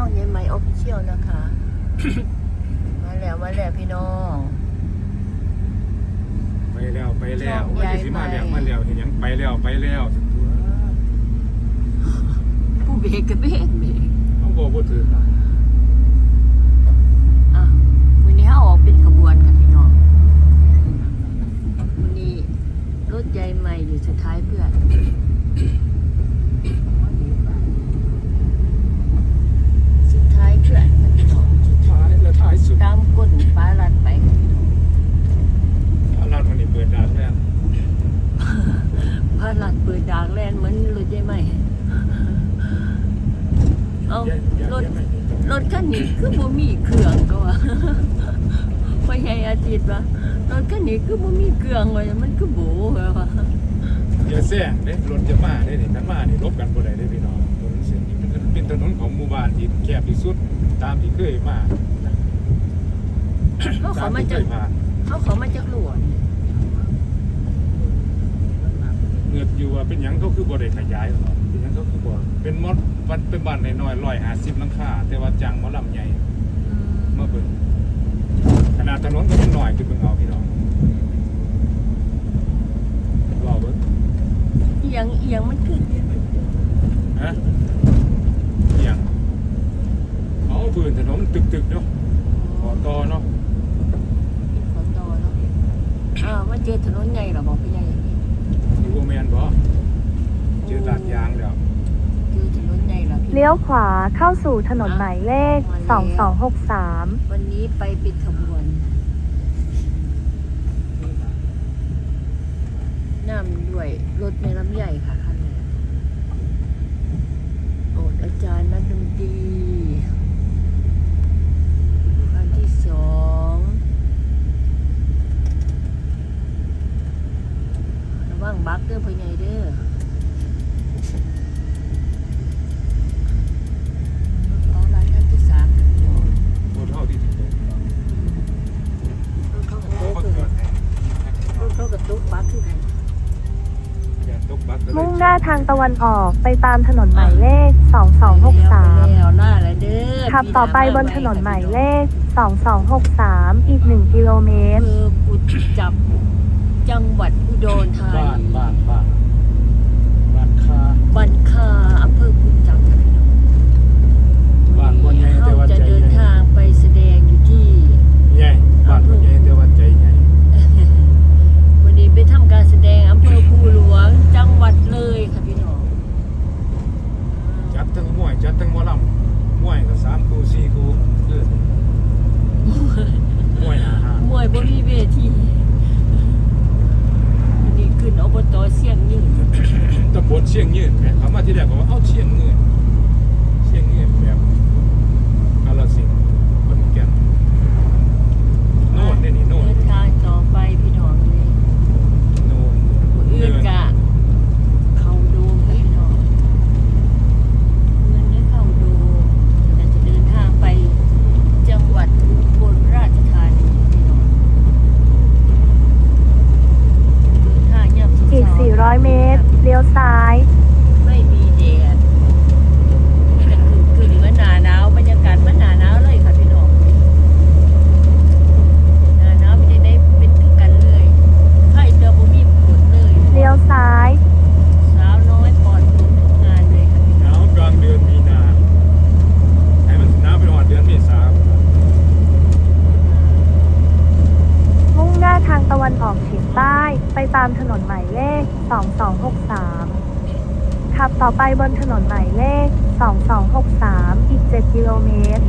ช่องยายไหมออฟฟิเชียลนะคะ มาแล้วมาแล้วพี่น้องไปแล้วไปแล้วชองว่าจะสิมาแล้วมาแล้วเห็นยังไปแล้วไปแล้วผู้เบรกกับเบรกเบรกต้องบอกว่าถือ อะวันนี้เขาออกเป็นขบวนค่ะพี่น้องวันนี้รถยายใหม่อยู่สุดท้ายเพื่อน สุดท้ายเพื่อนค่ะพี่น้อง สุดท้ายและท้ายสุด ตามก้นฟ้าลัดไปค่ะพี่น้อง อารันวันนี้เปิดด่านแล้ว ฟ้าลัดเปิดดากแลนเหมือนรถยายใหม่เอา อย่าอย่าร ถ อย่าไป รถคันนี้คือบ่มีเครื่องก็ว่าพ่อใหญ่อาทิตย์ว่ารถคันนี้คือบ่มีเครื่องว่ามันคือโบว่าอย่าแซงเด้รถจะมาได้นี่กันมานี่ลบกันบ่ได้เด้พี่น้องถนนเส้นนี้เป็นเป็นถนนของหมู่บ้านที่แคบที่สุดตามที่เคยมาเขาตาเขามมาที่เคจากยผ่านเขาเขามาจากหลวงเงือกอยู่ว่าเป็นหยังเขาคือบ่ได้ขยายหรอก เป็นหยังเขาคือบ่เป็นมดวันเป็นบ้านน้อยๆ150หลังคาแต่ว่าจังหมอลำใหญ่เมื่อเบิ่งขนาดถนนก็ยังหน่อยคือเบิ่งเอาพี่น้องรอเบิ่งเอียงเอียงมันคือฮะอหย่างเอาพื้นถนนมันตึกๆเนาะขอต่อเนาะขอต่อเนาะอ้าวมาเจอถนนใหญ่เหรอบอกพี่ใหญ่อย่างนี้อยู่บ่แม่นบ่เจอลา ลี้ยวขวาเข้าสู่ถนนหมายเลข 2263 วันนี้ไปเป็นขบวนน้ำด้วยรถในลำใหญ่ค่ะคันนี้โอดอาจารย์นักดนตรีคันที่สองระวังบักเด้อพ่อใหญ่เด้อรถฟ้าลายคันที่สามค่ะพี่น้อง บ่เท่าที่สิเกิด รถเขากระ เขา ตุก ก็เกิด รถเขากระตุกบักคือกัน แกนตกบักก็เลย มุ่งหน้าทางตะวันออกไปตามถนนหมายเลขไป2263แล้วหน้าอะไรเด้อขับต่อไปบนถนนหมายเลข 2263 อีก 1 กิโลเมตร อำเภอกุดจับ จังหวัดอุดรธา บ้าน นี บ้านบ้านบ้านคา บันคาอำเภอกุดจับ บ้านบ่ใหญ่แต่ว่า เขาจะ ใจ เดิน ใหญ่ ทางไปแสดงอยู่ที่ ใหญ่บ้านบ่ใหญ่แต่ว่าใจใหญ่ วันนี้ไปทำการแสดงอำเภอภูหลวง จังหวัดเลยค่ะพี่น้อง จัดทั้งมวยจัดทั้งหมอลำมวยก็3คู่4คู่คือมวยหน้าห้าง มวยบริเวทีวันนี้ขึ้นอบตเสียงยืน ตำบลเชียงยืนแม่เขามาที่แรกบอกว่าเอ้าเชียงยืนเชียงยืนแบบกาลสินธุ์ขอนแก่นโน่นนี่นี่โน่น เดินทางต่อไปพี่น้องเลย โน่น อื่นกะ เขาดูพี่น้องเงินได้เข้าดูเราจะเดินทางไปจังหวัดอุบลราชธานีพี่น้องเดินทางย่ำสุด อีก 400 เมตร เลี้ยวซ้าย ไม่มีแดดจะกึ่งกึ่งๆเหมือนหนาหนาวบรรยากาศเหมือนหนาหนาวเลยค่ะพี่น้องหนาหนาวไม่ได้เป็นคือกันเลยไข่เตอร์บ่มีผลเลย เลี้ยวซ้าย สาวน้อยปลอดผลทุกงานเลยค่ะพี่ ห น้อง นาวกลางเดือนมีนาให้มันหนาวไปหอดเดือนเมษา มุ่งหน้าทางตะวันออกเฉียงใต้ ไปตามถนนหมายเลข 2263 ขับต่อไปบนถนนหมายเลข 2263 อีก 7 กิโลเมตร